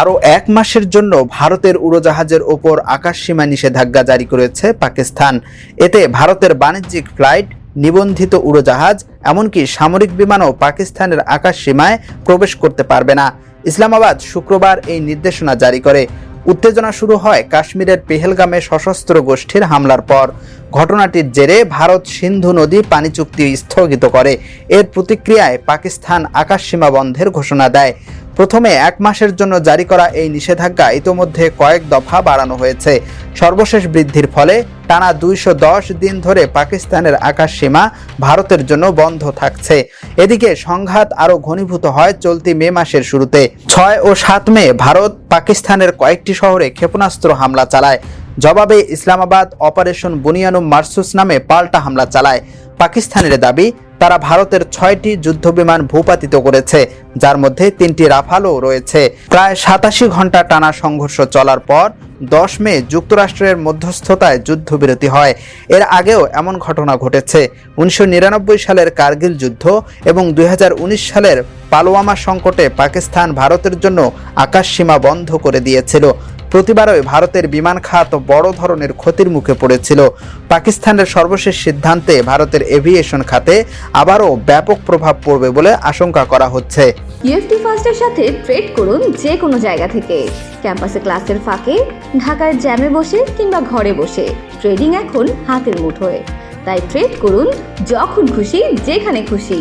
আরও এক মাসের জন্য ভারতের উড়োজাহাজের ওপর আকাশসীমা নিষেধাজ্ঞা জারি করেছে পাকিস্তান। এতে ভারতের বাণিজ্যিক ফ্লাইট, নিবন্ধিত উড়োজাহাজ, এমনকি সামরিক বিমানও পাকিস্তানের আকাশসীমায় প্রবেশ করতে পারবে না। ইসলামাবাদ শুক্রবার এই নির্দেশনা জারি করে। উত্তেজনা শুরু হয় কাশ্মীরের পেহেলগামে সশস্ত্র গোষ্ঠীর হামলার পর। ঘটনাটির জেরে ভারত সিন্ধু নদী পানি চুক্তি স্থগিত করে। এর প্রতিক্রিয়ায় পাকিস্তান আকাশ সীমা বন্ধের ঘোষণা দেয়। প্রথমে এক মাসের জন্য জারি করা এই নিষেধাজ্ঞা ইতোমধ্যে কয়েক দফা বাড়ানো হয়েছে। সর্বশেষ বৃদ্ধির ফলে টানা দুইশো দশ দিন ধরে পাকিস্তানের আকাশ সীমা ভারতের জন্য বন্ধ থাকছে। এদিকে সংঘাত আরও ঘনীভূত হয় চলতি মে মাসের শুরুতে। ছয় ও সাত মে ভারত পাকিস্তানের কয়েকটি শহরে ক্ষেপণাস্ত্র হামলা চালায়। জবাবে ইসলামাবাদ অপারেশন বুনিয়ানুম মার্সুস নামে পাল্টা হামলা চালায়। পাকিস্তানের দাবি তারা ভারতের ছয়টি যুদ্ধবিমান ভূপাতিত করেছে, যার মধ্যে তিনটি রাফালও রয়েছে। প্রায় সাতাশি ঘণ্টা টানা সংঘর্ষ চলার পর দশ মে যুক্তরাষ্ট্রের মধ্যস্থতায় যুদ্ধবিরতি হয়। এর আগেও এমন ঘটনা ঘটেছে। উনিশশো নিরানব্বই সালের কার্গিল যুদ্ধ এবং দুই হাজার উনিশ সালের পালোয়ামা সংকটে পাকিস্তান ভারতের জন্য আকাশসীমা বন্ধ করে দিয়েছিল। প্রতিবারই ভারতের বিমান খাত বড় ধরনের ক্ষতির মুখে পড়েছিল। পাকিস্তানের সর্বশেষ সিদ্ধান্তে ভারতের এভিয়েশন খাতে আবারও ব্যাপক প্রভাব পড়বে বলে আশঙ্কা করা হচ্ছে। ইউএফটি ফার্স্টের সাথে ট্রেড করুন যে কোনো জায়গা থেকে। ক্যাম্পাসে ক্লাসের ফাঁকে, ঢাকার জ্যামে বসে কিংবা ঘরে বসে। ট্রেডিং এখন হাতের মুঠোয়। তাই ট্রেড করুন যখন খুশি, যেখানে খুশি।